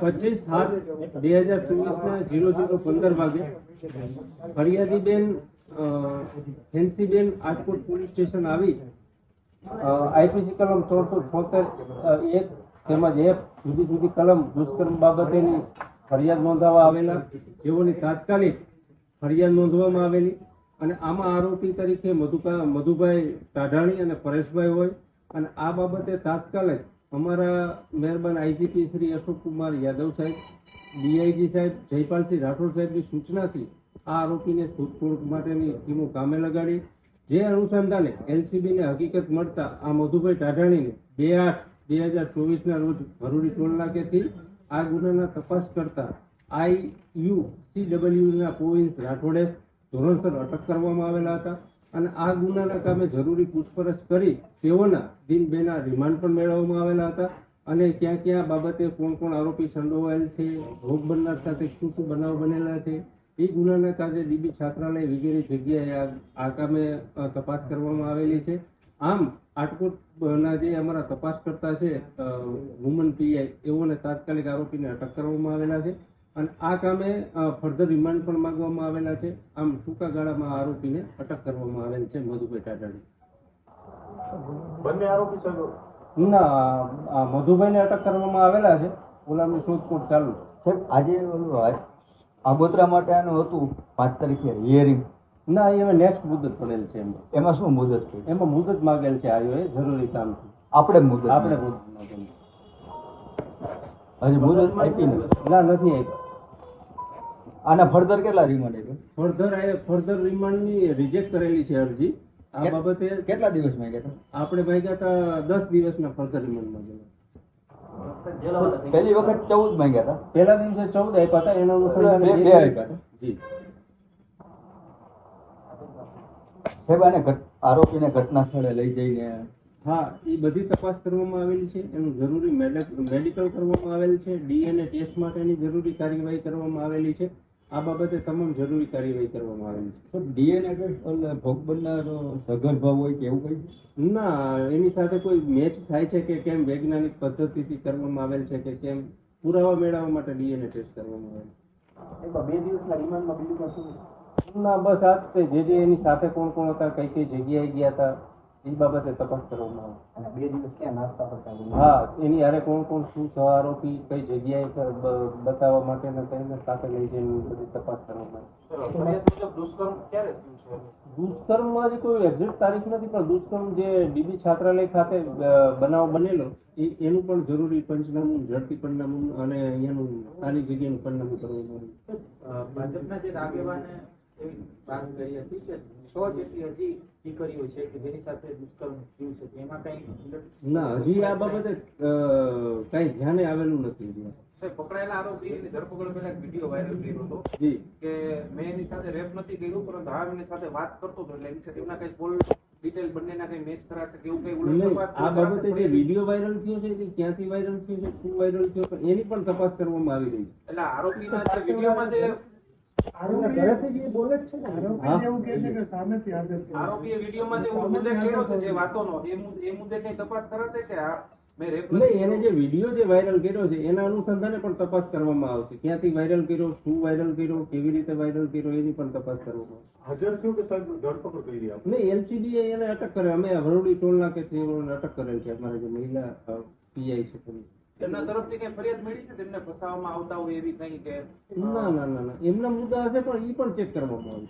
પચીસ સાત બે હજાર ચોવીસના જીરો જીરો પંદર વાગે ફરિયાદીબેન ફેન્સીબેન આજકોટ પોલીસ સ્ટેશન આવી. આઈપીસી કલમ ત્રણસો છોતેર એક તેમજ એફ જુદી જુદી કલમ દુષ્કર્મ બાબતેની ફરિયાદ નોંધાવા આવેલા. જેઓની તાત્કાલિક ફરિયાદ નોંધવામાં આવેલી અને આમાં આરોપી તરીકે મધુકા, મધુભાઈ ટાઢાણી અને પરેશભાઈ હોય. અને આ બાબતે તાત્કાલિક અમારા મહેરબાન આઈજીપી શ્રી અશોક કુમાર યાદવ સાહેબ, ડીઆઈજી સાહેબ, જયપાલસિંહ રાઠોડ સાહેબની સૂચનાથી આ આરોપીને શોધખોળ માટેની ટીમો કામે લગાડી. જે અનુસંધાને એલસીબીને હકીકત મળતા આ મધુભાઈ ટાઢાણીને બે આઠ બે હજાર ચોવીસના રોજ ભરૂડી ટોલ નાકેથી આ ગુનાના તપાસ કરતા આઈ યુ સી ડબલ્યુના પોવિન્સ રાઠોડે ધોરણસર અટક કરવામાં આવેલા હતા. અને આ ગુનાના કામે જરૂરી પૂછપરછ કરી તેઓના દિન બેના રિમાન્ડ પણ મેળવવામાં આવેલા હતા. અને ક્યાં ક્યાં બાબતે કોણ કોણ આરોપી સંડોવાયેલ છે, ભોગ બનનાર સાથે શું શું બનાવ બનેલા છે, એ ગુનાના કાર્યે ડીબી છાત્રાલય વગેરે જગ્યાએ આ કામે તપાસ કરવામાં આવેલી છે. આમ, આટકોટના જે અમારા તપાસકર્તા છે વુમન પીઆઈ, એઓને તાત્કાલિક આરોપીને અટક કરવામાં આવેલા છે. અને આ કામે ફર્ધર રિમાન્ડ પણ માંગવામાં આવેલા છે. આમ ટૂંકા ગાળામાં આરોપીને અટક કરવામાં આવેલ છે મધુભાઈ ટાટાની બંને આરોપી સાહેબ ના આ મધુભાઈને અટક કરવામાં આવેલા છે. ઓલામની શોધખોળ ચાલુ છે. સાહેબ આજે ઓલું આગોતરા માટે આનું હતું પાંચ તારીખે હિયરિંગ ના એ હવે નેક્સ્ટ મુદત પડેલ છે એમાં. એમાં શું મુદત છે? એમાં મુદત માગેલ છે આયો એ જરૂરી કામથી. આપણે મુદત આપણે મુદત માગેલ હજી મુદત આપી નથી. ના નથી આપી. આના ફર્ધર કેટલા રિમાન્ડ ફર્ધર ફર્ધર ફર્ધર રિમાન્ડની રિજેક્ટ કરેલી છે અરજી. આ બાબતે કેટલા દિવસ માંગ્યા હતા? આપણે ભાગ્યા હતા દસ દિવસના ફર્ધર રિમાન્ડ માંગેલા પહેલી વખત ચૌદ માંગ્યા હતા? પહેલા દિવસે ચૌદ આપ્યા હતા એના અનુસંધાને બે- આપ્યા હતા. જી. સાહેબ આને આરોપીને ઘટના સ્થળે લઈ જઈને હા એ બધી તપાસ કરવામાં આવેલી છે. એનું જરૂરી મેડિક- મેડિકલ કરવામાં આવેલ છે. ડીએનએ ટેસ્ટ માટેની જરૂરી કાર્યવાહી કરવામાં આવેલી છે. આ બાબતે તમામ જરૂરી કાર્યવાહી કરવામાં આવેલી છે. સર ડીએનએ ભોગ બનનાર સગર્ભા હોય કે એવું કઈ? ના એની સાથે કોઈ મેચ થાય છે કે કેમ વૈજ્ઞાનિક પદ્ધતિથી કરવામાં આવેલ છે કે કેમ? પુરાવા મેળવવા માટે ડીએનએ ટેસ્ટ કરવામાં આવે બે દિવસના રિમાન્ડમાં બીજું કશું ના બસ આ જે જે એની સાથે કોણ કોણ હતા કઈ કઈ જગ્યાએ ગયા હતા એ બાબતે તપાસ કરવામાં આવે. અને બે દિવસ ક્યાં નાસ્તા કરતા હા એની હારે કોણ કોણ શું સહ આરોપી કઈ જગ્યાએ બતાવવા માટે ને તેને સાથે લઈ જઈને બધી તપાસ કરવામાં આવે. દુષ્કર્મ ક્યારે થયું છે? દુષ્કર્મમાં હજી કોઈ એક્ઝેક્ટ તારીખ નથી પણ દુષ્કર્મ જે ડીબી છાત્રાલય ખાતે બનાવ બનેલો એ એનું પણ જરૂરી પંચનામું ઝડપી પંચનામું અને અહીંયાનું સ્થાનિક જગ્યાનું પંચનામું કરવું જોઈએ ભાજપના જે આગેવાને એવી વાત કરી હતી કે છ જેટલી હજી દીકરીઓ છે કે જેની સાથે દુષ્કર્મ થયું છે એમાં કઈ ના હજી આ બાબતે કઈ ધ્યાને આવેલું નથી. પકડાયેલા આરોપી ધરપકડ પહેલા વીડિયો વાયરલ કર્યો હતો કે મેં એની સાથે રેપ નથી કર્યું પરંતુ હા એની સાથે વાત કરતો હતો એટલે એની સાથે એમના કઈ ફૂલ ડિટેલ બંનેના કઈ મેચ કરાશે કે એવું કઈ ઉલટ આ બાબતે જે વીડિયો વાયરલ થયો છે તે ક્યાંથી વાયરલ થયો છે શું વાયરલ થયો એની પણ તપાસ કરવામાં આવી રહી છે. એટલે આરોપીના જે વિડીયોમાં જે આરોપીએ વિડીયોમાં જે ઉલ્લેખ કર્યો છે જે વાતોનો એ મુદ્દે કઈ તપાસ કરાશે કે આ નહીં એને જે વીડિયો જે વાયરલ કર્યો છે એના અનુસંધાને પણ તપાસ કરવામાં આવશે. ક્યાંથી વાયરલ કર્યો શું વાયરલ કર્યો કેવી રીતે વાયરલ કર્યો એની પણ તપાસ કરવામાં આવશે. હાજર થયું કે સાહેબ ધરપકડ કરી રહ્યા નહીં એલસીબી એને અટક કરે અમે વરોડી ટોલ એમને અટક કરેલ છે. અમારા જે મહિલા પીઆઈ છે તેની. એમના તરફથી કઈ ફરિયાદ મળી છે? તેમને ફસાવવામાં આવતા હોય એવી કઈ કે ના ના ના ના. એમના મુદ્દા હશે પણ એ પણ ચેક કરવામાં આવે.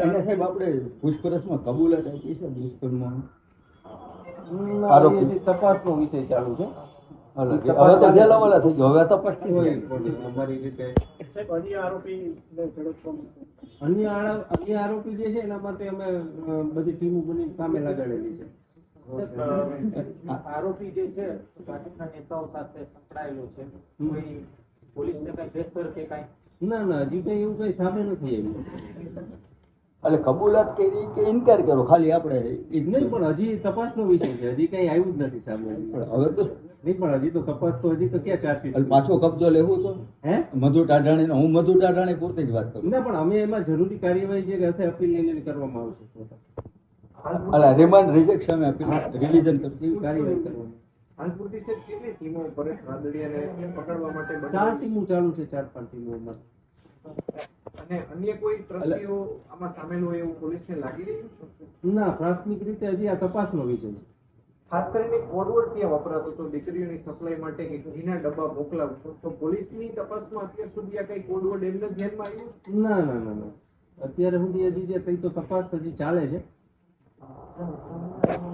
અને સાહેબ આપણે પૂછપરછમાં કબૂલાત આપી છે તપાસનો વિષય ચાલુ છે. હવે તો ગેલા થઈ ગયો. હવે તપાસ થઈ કોઈ અમારી રીતે. અન્ય આરોપી અન્ય અન્ય આરોપી જે છે એના માટે અમે બધી ટીમો બની કામે લગાડેલી છે. આરોપી જે છે ભાજપના નેતાઓ સાથે સંકળાયેલો છે. કોઈ પોલીસને કઈ પ્રેશર કે કઈ? ના ના હજી કઈ એવું કઈ સામે નથી આવ્યું એટલે કબૂલાત કરી કે ઇનકાર કર્યો? ખાલી આપણે નહીં પણ હજી તપાસનો વિષય છે. હજી કઈ આવ્યું જ નથી સામે. પણ હવે તો નહીં પણ હજી તો તપાસ તો હજી તો ક્યાં ચાર્જશીટ પાછો કબજો લેવો તો. હે? મધુ ટાઢાણી હું મધુ ટાઢાણી પૂરતી જ વાત કરું. ના પણ અમે એમાં જરૂરી કાર્યવાહી જે હશે અપીલ લઈને કરવામાં આવશે. એટલે રિમાન્ડ રિજેક્શન કરશું એવી કાર્યવાહી કરવામાં હાલ પૂરતી છે કેટલી ટીમો પરેશ રાદડિયાને પકડવા માટે ચાર ટીમો ચાલુ છે ચાર પાંચ ટીમોમાં અને અન્ય કોઈ ટ્રસ્ટીઓ આમાં સામેલ હોય એવું પોલીસને લાગી રહ્યું છે? ના પ્રાથમિક રીતે હજી આ તપાસનો વિષય છે. ખાસ કરીને કોડવર્ડ ત્યાં વપરાતો હતો દીકરીઓની સપ્લાય માટે કે ઘીના ડબ્બા મોકલાવશો. તો પોલીસની તપાસમાં અત્યાર સુધી આ કઈ કોડવર્ડ એમને ધ્યાનમાં આવ્યું ના ના ના ના. અત્યારે સુધી હજી જે થઈ તો તપાસ હજી ચાલે છે.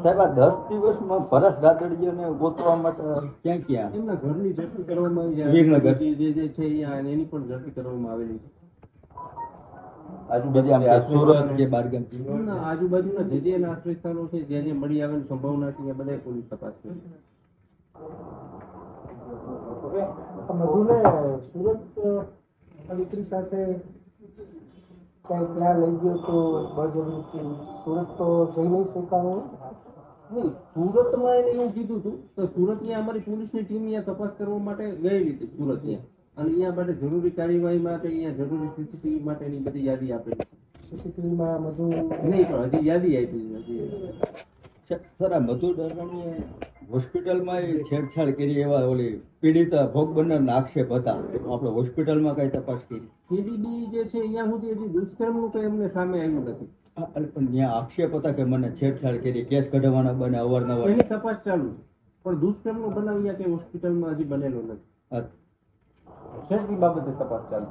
સાહેબ આ દસ દિવસમાં ભરત રાદડિયાને ગોતવા માટે ક્યાં ક્યાં? એમના ઘરની ઝડપી કરવામાં આવી છે. વીરનગર. જે જે છે એની પણ ઝડપી કરવામાં આવેલી છે. આજુબાજુ આમ સુરત કે બારગામ આજુબાજુના જે જે નાશ સ્થાનો છે જે જે મળી આવેલી સંભાવના છે એ બધા પોલીસ તપાસ છે. મધુને સુરત દીકરી સાથે કઈ ત્યાં લઈ ગયો તો બળજબરીથી સુરત તો જઈ નહીં શકાય નહીં સુરતમાં એને એવું કીધું હતું તો સુરતની અમારી પોલીસની ટીમ અહીંયા તપાસ કરવા માટે ગયેલી હતી સુરત અને અહીંયા માટે જરૂરી કાર્યવાહી માટે અહીંયા જરૂરી સીસીટીવી માટેની બધી યાદી આપેલી છે. સીસીટીવીમાં મધુ નહીં પણ હજી યાદી આપી છે હજી. સર આ મધુ ડરાણીએ હોસ્પિટલમાં છેડછાડ કરી એવા ઓલી પીડિતા ભોગ બનનારના આક્ષેપ હતા. આપણે હોસ્પિટલમાં કઈ તપાસ કરી. ટીડીબી જે છે અહીંયા સુધી હજી દુષ્કર્મનું કઈ એમને સામે આવ્યું નથી. પણ ત્યાં આક્ષેપ હતા કે મને છેડછાડ કરી કેસ કઢાવવાના બને અવારનવાર. એની તપાસ ચાલુ પણ પણ દુષ્કર્મનો બનાવ અહીંયા કઈ હોસ્પિટલમાં હજી બનેલો નથી. બાબતે તપાસ ચાલુ